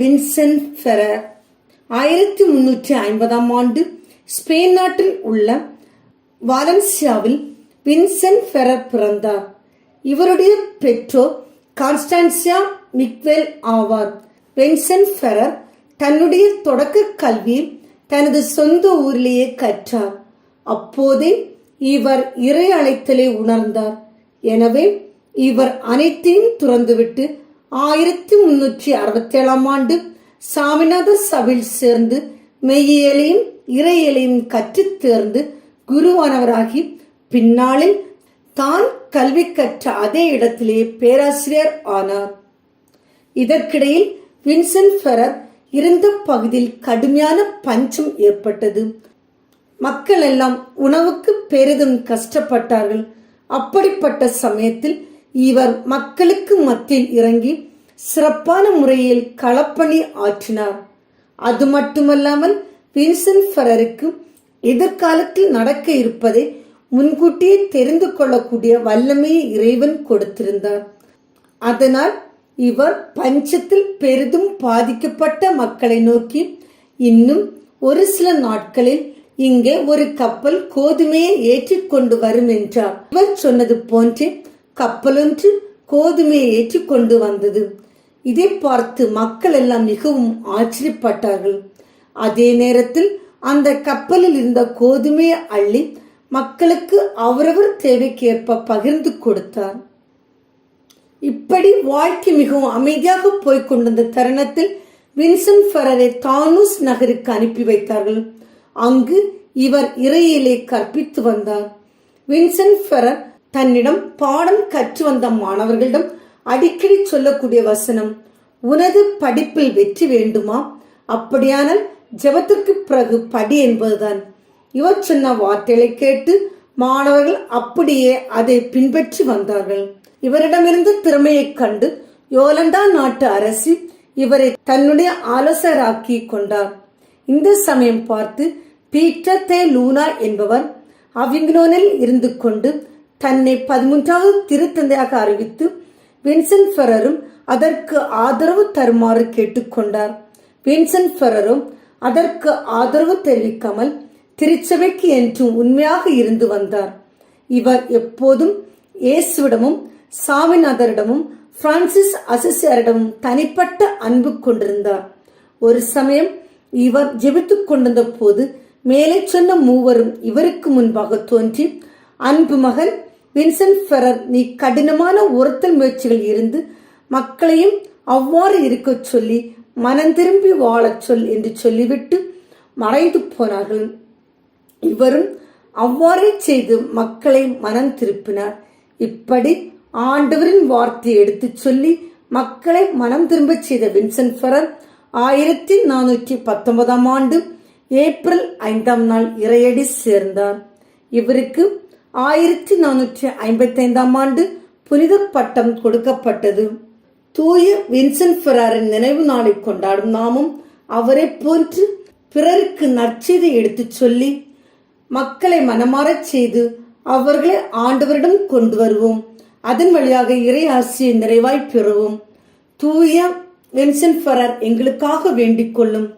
Vincent Ferrer ஆயிரத்தி முன்னூற்றி ஐம்பதாம் ஆண்டு ஸ்பெயின் நாட்டில் உள்ள வாலன்சியாவில் வின்சென்ட் ஃபெரர் பிறந்தார். இவருடைய பெற்றோர் கான்ஸ்டான்சியா மிக்வெல் ஆவார். வின்சென்ட் ஃபெரர் தன்னுடைய தொடக்க கல்வியை தனது சொந்த ஊரிலேயே கற்றார். அப்போதே இவர் இறை அழைத்தலை உணர்ந்தார். எனவே இவர் அனைத்தையும் துறந்துவிட்டு ஆயிரத்தி முன்னூற்றி அறுபத்தி ஏழாம் ஆண்டு சாமிநாத சபையில் சேர்ந்து மெய்யியலையும் இறையியலையும் கற்றுத் தேர்ந்து குருவானவராகி பின்னாளில் தான் கல்வி கற்ற அதே இடத்திலே பேராசிரியர் ஆனார். இதற்கிடையில் வின்சென்ட் ஃபெரர் இருந்த பகுதியில் கடுமையான பஞ்சம் ஏற்பட்டது. மக்கள் எல்லாம் உணவுக்கு பெரிதும் கஷ்டப்பட்டார்கள். அப்படிப்பட்ட சமயத்தில் இவர் மக்களுக்கு மத்தியில் இறங்கி சிறப்பான முறையில் களப்பணி ஆற்றினார். அது மட்டுமல்லாமல் வின்சென்ட் ஃபெரருக்கு எதிர்காலத்தில் நடக்க இருப்பதை முன்கூட்டியே தெரிந்து கொள்ளக்கூடிய வல்லமையை இறைவன் கொடுத்திருந்தார். அதனால் இவர் பஞ்சத்தில் பெரிதும் பாதிக்கப்பட்ட மக்களை நோக்கி இன்னும் ஒரு சில நாட்களில் இங்கே ஒரு கப்பல் கோதுமையை ஏற்றிக்கொண்டு வரும் என்றார். இவர் சொன்னது போன்றே கப்பலொன்று கோதுமையை ஏற்றிக்கொண்டு வந்தது. இதை பார்த்து மக்கள் எல்லாம் மிகவும் ஆச்சரியப்பட்டார்கள். அதே நேரத்தில் அந்த கப்பலில் இருந்த கோதுமையை அள்ளி மக்களுக்கு அவரவர் தேவைக்கேற்ப பகிர்ந்து கொடுத்தார். இப்படி வாழ்க்கை மிகவும் அமைதியாக போய்கொண்டிருந்த தருணத்தில் வின்சன் ஃபெரரை தானூஸ் நகருக்கு அனுப்பி வைத்தார்கள். அங்கு இவர் இறையிலே கற்பித்து வந்தார். வின்சன் ஃபெரர் தன்னிடம் பாடம் கற்று வந்த மாணவர்களிடம் அடிக்கடி சொல்லக்கூடிய வசனம் உனது படிப்பில் வெற்றி வேண்டுமா? அப்படியானால் ஜெபத்திற்கு பிறகு படி என்பதுதான். இவர் சொன்ன வார்த்தைகளை கேட்டு மாணவர்கள் அப்படியே அதை பின்பற்றி வந்தார்கள். இவரிடமிருந்து திறமையைக் கண்டு யோலண்டா நாட்டு அரசி இவரை தன்னுடைய ஆலோசகராக்கி கொண்டார். இந்த சமயம் பார்த்து பீட்டர் தே லூனா என்பவர் அவிங்னோனில் இருந்து கொண்டு தன்னை பதிமூன்றாவது திருத்தந்தையாக அறிவித்து வின்சென்ட் ஃபெரரும் அதற்கு ஆதரவு தருமாறு கேட்டுக்கொண்டார். வின்சென்ட் ஃபெரரும் அதற்கு ஆதரவு தெரிவிக்காமல் திருச்சபைக்கு என்றும் உண்மையாக இருந்து வந்தார். இவர் எப்போதும் இயேசுவிடமும் சாமிநாதரிடமும் பிரான்சிஸ் அசிசியரிடமும் தனிப்பட்ட அன்பு கொண்டிருந்தார். ஒரு சமயம் இவர் ஜெபித்துக் கொண்டிருந்த போது மேலே சொன்ன மூவரும் இவருக்கு முன்பாக தோன்றி அன்பு மகன் வின்சென்ட் ஃபெரர் நீ கடினமான உறுத்தல் முயற்சிகள் இருந்து மக்களையும் அவ்வாறு இருக்கச் சொல்லி மனம் திரும்பி வாழச் சொல் என்று சொல்லிவிட்டு மறைந்து போனார்கள். இவரும் அவ்வாறே செய்து மக்களை மனம் திருப்பினார். இப்படி ஆண்டவரின் வார்த்தையை எடுத்துச் சொல்லி மக்களை மனம் திரும்பச் செய்த வின்சென்ட் ஃபெரர் ஆயிரத்தி நானூற்றி பத்தொன்பதாம் ஆண்டு ஏப்ரல் ஐந்தாம் நாள் இறையடி சேர்ந்தார். இவருக்கு ஆயிரத்தி நானூற்றி ஐம்பத்தி ஐந்தாம் ஆண்டு புனித பட்டம் கொடுக்கப்பட்டது. தூய வின்சென்ட் ஃபெராரின் நினைவு நாளை கொண்டாடும் நாமும் அவரை போன்று பிறருக்கு நற்செய்தி எடுத்துச் சொல்லி மக்களை மனமாறச் செய்து அவர்களை ஆண்டவரிடம் கொண்டு வருவோம். அதன் வழியாக இறை ஆசிரியை நிறைவாய் பெறுவோம். தூய வின்சென்ட் ஃபெரர் எங்களுக்காக வேண்டிக் கொள்ளும்